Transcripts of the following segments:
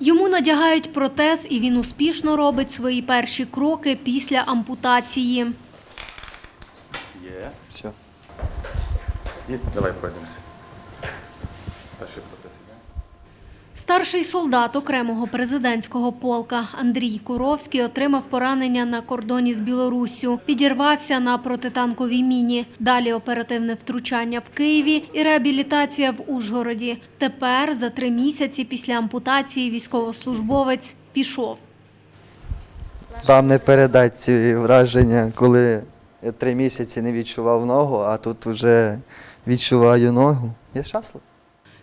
Йому надягають протез, і він успішно робить свої перші кроки після ампутації. Є. Все. І давай пройдемося. Перший протез іде. Старший солдат окремого президентського полка Андрій Куровський отримав поранення на кордоні з Білоруссю. Підірвався на протитанковій міні. Далі оперативне втручання в Києві і реабілітація в Ужгороді. Тепер, за три місяці після ампутації, військовослужбовець пішов. Вам не передать ці враження, коли я три місяці не відчував ногу, а тут вже відчуваю ногу. Я щасливий.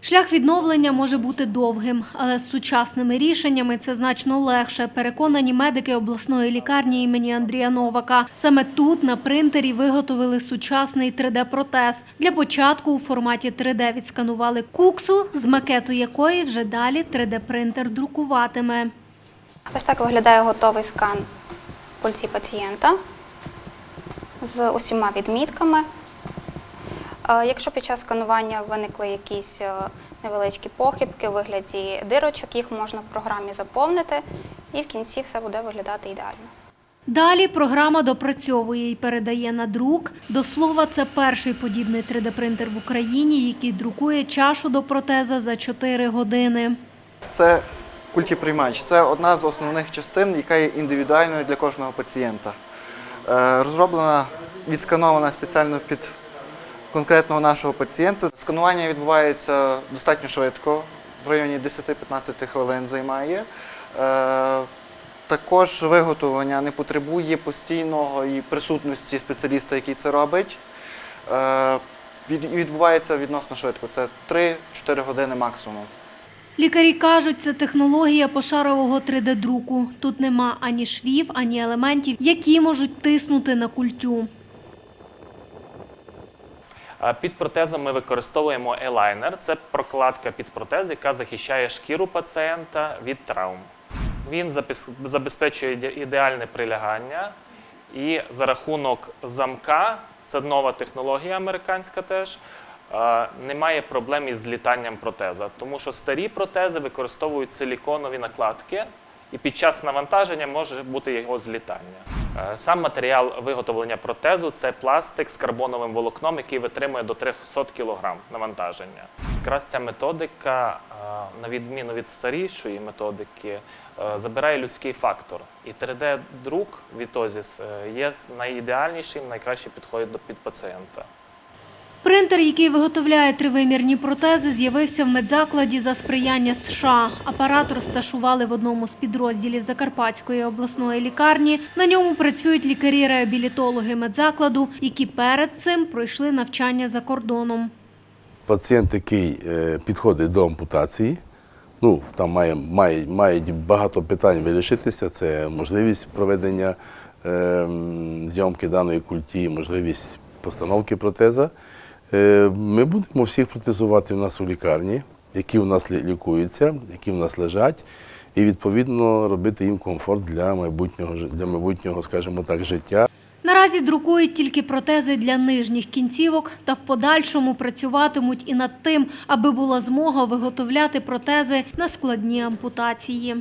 Шлях відновлення може бути довгим, але з сучасними рішеннями це значно легше. Переконані медики обласної лікарні імені Андрія Новака. Саме тут на принтері виготовили сучасний 3D-протез. Для початку у форматі 3D відсканували куксу, з макету якої вже далі 3D-принтер друкуватиме. Ось так виглядає готовий скан пульсі пацієнта з усіма відмітками. Якщо під час сканування виникли якісь е, невеличкі похибки у вигляді дирочок, їх можна в програмі заповнити, і в кінці все буде виглядати ідеально. Далі програма допрацьовує і передає на друк. До слова, це перший подібний 3D-принтер в Україні, який друкує чашу до протеза за 4 години. Це культіприймач. Це одна з основних частин, яка є індивідуальною для кожного пацієнта. Е, Розроблена, відсканована спеціально під конкретного нашого пацієнта. Сканування відбувається достатньо швидко, в районі 10-15 хвилин займає. Е, Також виготовлення не потребує постійного і присутності спеціаліста, який це робить. Е, Відбувається відносно швидко. Це 3-4 години максимум. Лікарі кажуть, це технологія пошарового 3D-друку. Тут нема ані швів, ані елементів, які можуть тиснути на культю. Під протезом ми використовуємо елайнер. Це прокладка під протез, яка захищає шкіру пацієнта від травм. Він забезпечує ідеальне прилягання, і за рахунок замка, це нова технологія американська теж. Немає проблем із злітанням протеза, тому що старі протези використовують силіконові накладки, і під час навантаження може бути його злітання. Е, Сам матеріал виготовлення протезу це пластик з карбоновим волокном, який витримує до 300 кг навантаження. Якраз ця методика, е, на відміну від старішої методики, е, забирає людський фактор. І 3D-друк Вітозіс є найідеальнішим, найкраще підходить під пацієнта. Принтер, який виготовляє тривимірні протези, з'явився в медзакладі за сприяння США. Апарат розташували в одному з підрозділів Закарпатської обласної лікарні. На ньому працюють лікарі-реабілітологи медзакладу, які перед цим пройшли навчання за кордоном. пацієнт, який е, підходить до ампутації, ну там має, має, мають багато питань вирішитися. Це можливість проведення е, зйомки даної культі, можливість постановки протеза. Е, ми будемо всіх протезувати в нас у лікарні, які у нас лі- лікуються, які в нас лежать, і відповідно робити їм комфорт для майбутнього для майбутнього, скажімо так, життя. Наразі друкують тільки протези для нижніх кінцівок та в подальшому працюватимуть і над тим, аби була змога виготовляти протези на складні ампутації.